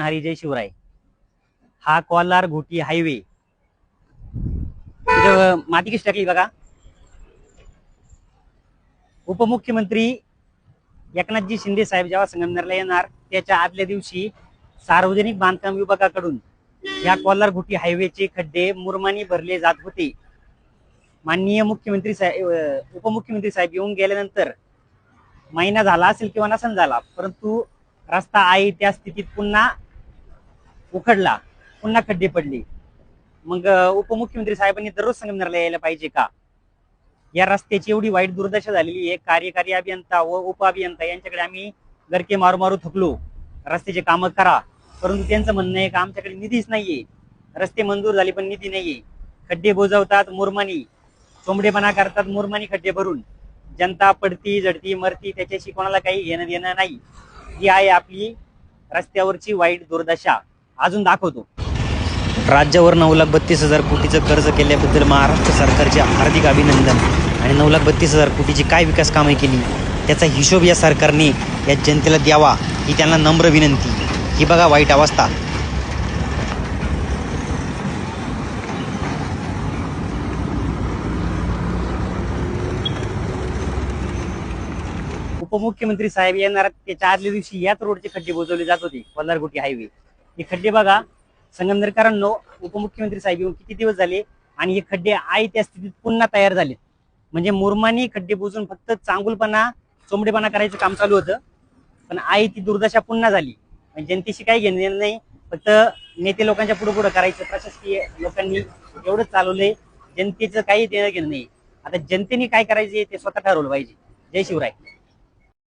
हरी जय शिवराय. हा collar Ghoti highway. माती कशी टाकली बघा. उपमुख्यमंत्री एकनाथजी शिंदे साहेब जेव्हा संगमनेरला येणार त्याच्या आदल्या दिवशी सार्वजनिक बांधकाम विभागाकडून या कॉलार घोटी हायवेचे खड्डे मुरमानी भरले जात होते. माननीय मुख्यमंत्री साहेब उपमुख्यमंत्री साहेब येऊन गेल्यानंतर महिना झाला असेल किंवा नसन झाला परंतु रस्ता आहे त्या स्थितीत पुन्हा उखडला पुन्हा खड्डे पडले. मग उपमुख्यमंत्री साहेबांनी दररोज संगमनेरला यायला पाहिजे का? या रस्त्याची एवढी वाईट दुर्दशा झालेली आहे कार्यकारी अभियंता व उप अभियंता यांच्याकडे आम्ही गरके मारू मारू थकलो. रस्त्याचे कामं करा परंतु त्यांचं म्हणणं आहे का आमच्याकडे निधीच नाहीये. रस्ते मंजूर झाले पण निधी नाहीये. खड्डे बोजवतात मुरमानी चोंबडेपणा करतात मुरमानी खड्डे भरून. जनता पडती जडती मरती त्याच्याशी कोणाला काही घेणं देणं नाही. ही आहे आपली रस्त्यावरची वाईट दुर्दशा. अजून दाखवतो. राज्यावर नऊ लाख बत्तीस हजार कोटीचं कर्ज केल्याबद्दल महाराष्ट्र सरकारचे हार्दिक अभिनंदन. आणि नऊ लाख बत्तीस हजार कोटीची काय विकास कामे केली? त्याचा हिशोब या सरकारने या जनतेला द्यावा ही त्यांना नम्र विनंती. ही बघा वाईट अवस्था. उपमुख्यमंत्री साहेब येणार त्याच्या आदल्या दिवशी याच रोडचे खड्डे बोजवले जात होते कोल्हारगुटी हायवे. हे खड्डे बघा. संगमनेरकरांनो उपमुख्यमंत्री साहेब येऊन किती दिवस झाले आणि हे खड्डे आहे त्या स्थितीत पुन्हा तयार झाले म्हणजे मुरमानी खड्डे बुजून फक्त चांगुलपणा चोंबडेपणा करायचं काम चालू होतं. पण आई ती दुर्दशा पुन्हा झाली. जनतेशी काही घेणं देणं नाही. फक्त नेते लोकांच्या पुढे पुढे करायचं प्रशासकीय लोकांनी एवढंच चालवलंय. जनतेचं काही देणं घेणं नाही. आता जनतेने काय करायचे ते स्वतः ठरवलं पाहिजे. जय शिवराय.